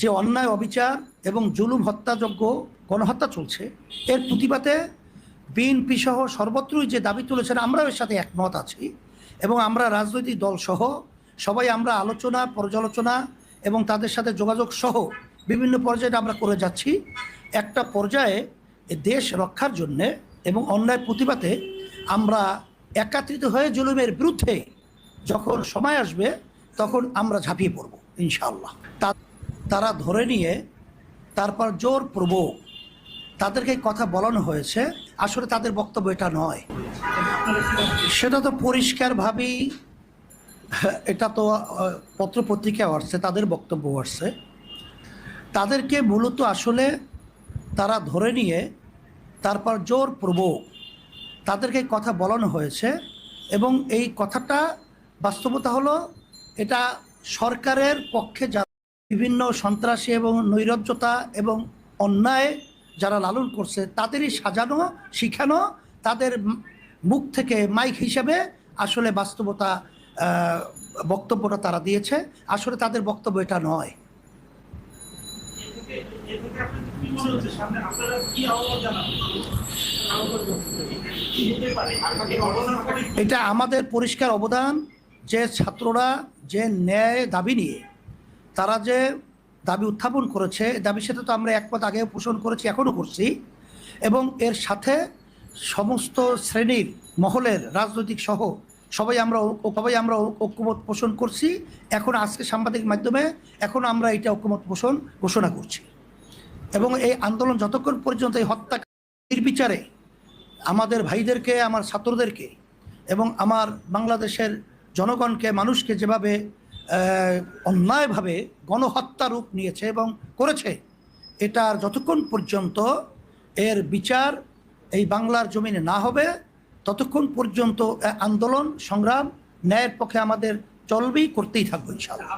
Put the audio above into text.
যে অন্যায়, অবিচার এবং জুলুম হত্যাযজ্ঞ গণহত্যা চলছে, এর প্রতিবাদে বিএনপি সহ সর্বত্রই যে দাবি তুলেছেন, আমরাও এর সাথে একমত আছি এবং আমরা রাজনৈতিক দল সহ সবাই আমরা আলোচনা, পর্যালোচনা এবং তাদের সাথে যোগাযোগ সহ বিভিন্ন পর্যায়ে আমরা করে যাচ্ছি। একটা পর্যায়ে দেশ রক্ষার জন্যে এবং অন্যায় প্রতিবাদে আমরা একাত্রিত হয়ে জুলুমের বিরুদ্ধে যখন সময় আসবে, তখন আমরা ঝাঁপিয়ে পড়ব। ইনশাআল্লাহ। তা- তারা ধরে নিয়ে তারপর জোর প্রবোক। তাদেরকে কথা বলানো হয়েছে, আসলে তাদের বক্তব্য এটা নয়। সেটা তো পরিষ্কারভাবেই, এটা তো পত্র পত্রিকায় আসছে, তাদের বক্তব্য আসছে। তাদেরকে মূলত আসলে তারা ধরে নিয়ে তারপর জোর প্রবোক। তাদেরকে কথা বলানো হয়েছে এবং এই কথাটা বাস্তবতা হলো, এটা সরকারের পক্ষে যারা বিভিন্ন সন্ত্রাসী এবং নৈরাজ্যতা এবং অন্যায় যারা লালন করছে, তাদেরই সাজানো, শিখানো, তাদের মুখ থেকে মাইক হিসেবে আসলে বাস্তবতা বক্তব্যটা তারা দিয়েছে। আসলে তাদের বক্তব্য এটা নয়। এটা আমাদের পরিষ্কার অবদান যে ছাত্ররা যে ন্যায় দাবি নিয়ে তারা যে দাবি উত্থাপন করেছে দাবি সাথে তো আমরা একমত, আগেও পোষণ করেছি, এখনও করছি। এবং এর সাথে সমস্ত শ্রেণির মহলের, রাজনৈতিক সহ সবাই আমরা সবাই আমরা ঐক্যমত পোষণ করছি। এখন আজকে সাংবাদিক মাধ্যমে এখন আমরা এটা ঐক্যমত পোষণ ঘোষণা করছি। এবং এই আন্দোলন যতক্ষণ পর্যন্ত এই হত্যা নির্বিচারে আমাদের ভাইদেরকে, আমার ছাত্রদেরকে এবং আমার বাংলাদেশের জনগণকে, মানুষকে যেভাবে অন্যায়ভাবে গণহত্যা রূপ নিয়েছে এবং করেছে এটার যতক্ষণ পর্যন্ত এর বিচার এই বাংলার জমিনে না হবে, ততক্ষণ পর্যন্ত আন্দোলন, সংগ্রাম, ন্যায়ের পক্ষে আমাদের চলবেই, করতেই থাকব ইনশাআল্লাহ।